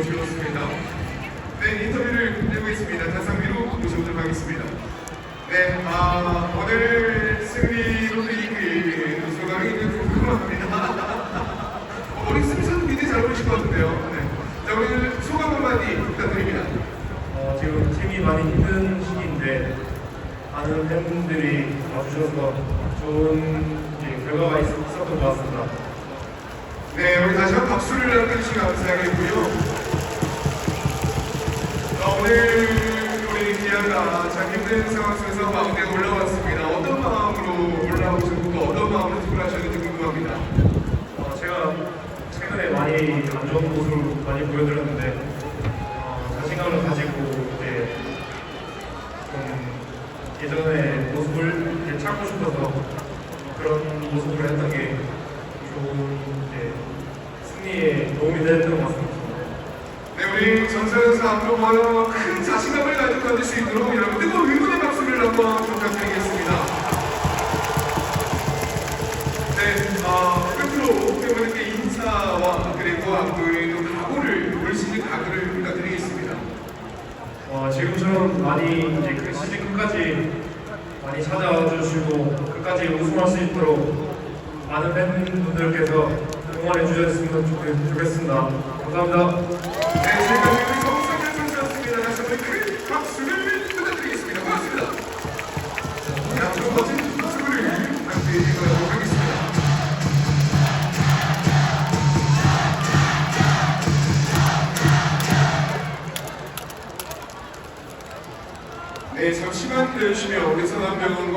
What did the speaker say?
너무 즐겁습니다. 네, 인터뷰를 끝내고 단상비로 모셔보도록 하겠습니다. 네, 아, 오늘 승리로 이 소감이 좀 궁금합니다. 어, 우리 승선 미리 잘 보이실 것 같은데요. 네. 자, 오늘 소감 한마디 부탁드립니다. 어, 지금 팀이 많이 힘든 시기인데 많은 팬분들이 와주셔서 좋은 이제 결과가 있, 있었던 것 같습니다. 네, 우리 다시 한번 박수를 남겨주시면 감사하겠고요. 어, 오늘 우리 기아가 참 힘든 상황 속에서 마운드에 올라왔습니다. 어떤 마음으로 올라오셨고 또 어떤 마음으로 투구를 하셨는지 궁금합니다. 어, 제가 최근에 많이 안 좋은 모습을 많이 보여드렸는데 어, 자신감을 가지고 이제 좀 예전의 모습을 이제 찾고 싶어서 그런 모습을 했던 게 좋은 이제 승리에 도움이 됐던 것 같습니다. 네, 우리 전선에서 앞으로 뭐큰 자신감을 가지고 가질 수 있도록 여러분 뜨거운 응원의 박수를 한번 부탁드리겠습니다. 네, 어, 끝으로 팬분들께 인사와 그리고 앞으로의 또 각오를 올 시즌 각오를 부탁드리겠습니다. 어, 지금처럼 많이 이제 그 시즌 끝까지 많이 찾아와 주시고 끝까지 우승할 수 있도록 많은 팬분들께서 응원해 주셨으면 좋겠- 좋겠습니다. 감사합니다. 네, 지금까지 정상현 선수였습니다. 다시 한번 큰 박수를 부탁드리겠습니다. 고맙습니다. 네, 앞으로 멋진 모습을 부탁드리도록 하겠습니다. 네, 잠시만 기다려주시면 우리 선한 병원과